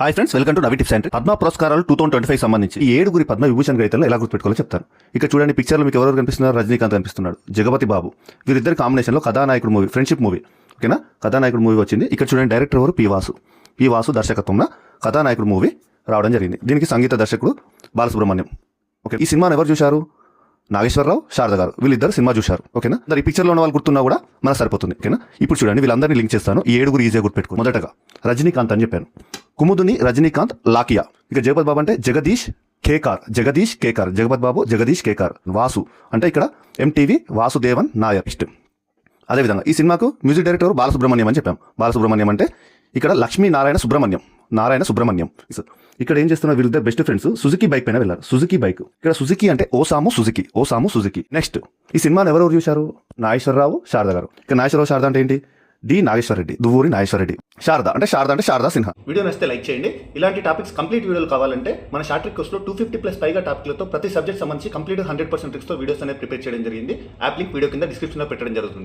Hi friends welcome to Navi tips centre Padma పురస్కారాలు two thousand twenty five సంబంధించి ఈ ఏడుగురి పద్మ విభూషణ్ గ్రహీతలను ఎలా గుర్తుపెట్టుకోవాలో చెప్తాను. ఇక్కడ చూడండి పిక్చర్లో మీకు ఎవరెవరు కనిపిస్తున్నారు? రజనీకాంత్ కనిపిస్తున్నాడు జగపతి బాబు. వీరిద్దరి కాంబినేషన్లో కథానాయకుడు మూవీ ఫ్రెండ్షిప్ మూవీ ఓకేనా? కథానాయకుడు మూవీ వచ్చింది. ఇక్కడ చూడండి డైరెక్టర్ ఎవరు? పి వాసు. పి వాసు దర్శకత్వంలో కథానాయకుడు మూవీ రావడం జరిగింది. దీనికి సంగీత దర్శకుడు బాలసుబ్రహ్మణ్యం. ఓకే ఈ సినిమాను ఎవరు చూశారు? నాగేశ్వరరావు శారద గారు. వీళ్ళిద్దరు సినిమా చూశారు. ఓకేనా? మరి ఈ పిక్చర్లో ఉన్న వాళ్ళు గుర్తున్నా కూడా మనకు సరిపోతుంది. ఓకేనా? ఇప్పుడు చూడండి వీళ్ళందరినీ లింక్ చేస్తాను. ఈ ఏడుగురు ఈజీగా గుర్తుపెట్టుకో మొదటగా రజనీకాంత్ అని చెప్పాను. కుముదుని రజనీకాంత్ లాకియా. ఇక జగపతి బాబు అంటే జగదీష్ కేకార్. జగదీష్ కేకార్. జగపతి బాబు జగదీష్ కేకార్. వాసు. అంటే ఇక్కడ ఎంటీవీ వాసుదేవన్ నాయర్. ఇష్ట అదేవిధంగా ఈ సినిమాకు మ్యూజిక్ డైరెక్టర్ బాలసుబ్రహ్మణ్యం అని చెప్పాం. బాలసుబ్రహ్మణ్యం అంటే ఇక్కడ లక్ష్మీ నారాయణ సుబ్రహ్మణ్యం. నారాయణ సుబ్రహ్మణ్యం. ఇక్కడ ఏం చేస్తున్నారు? వీళ్ళిద్దరు బెస్ట్ ఫ్రెండ్స్ సుజుకి బైక్ పైన వెళ్ళారు. సుజుకి బైక్ ఇక్కడ సుజుకి అంటే Osamu Suzuki. Osamu Suzuki. Next ఈ సినిమాను ఎవరెవరు చూశారు? నాగేశ్వరరావు శారద గారు. ఇక నాగేశ్వరరావు శారద అంటే ఏంటి? డి నాగేశ్వర రెడ్డి దువ్వూరి నాగేశ్వరరెడ్డి. శారద అంటే శారద అంటే శారదా సిన్హా. వీడియో నచ్చితే లైక్ చేయండి. ఇలాంటి టాపిక్స్ కంప్లీట్ వీడియోలు కావాలంటే మన short request two fifty plus పైగా టాపిక్లతో ప్రతి సబ్జెక్ట్ సంబంధించి కంప్లీట్ హండ్రెడ్ పర్సెంట్తో వీడియోస్ అనేది ప్రిపేర్ చేయడం జరిగింది. యాప్ లింక్ వీడియో కింద డిస్క్రిప్షన్లో పెట్టడం జరుగుతుంది.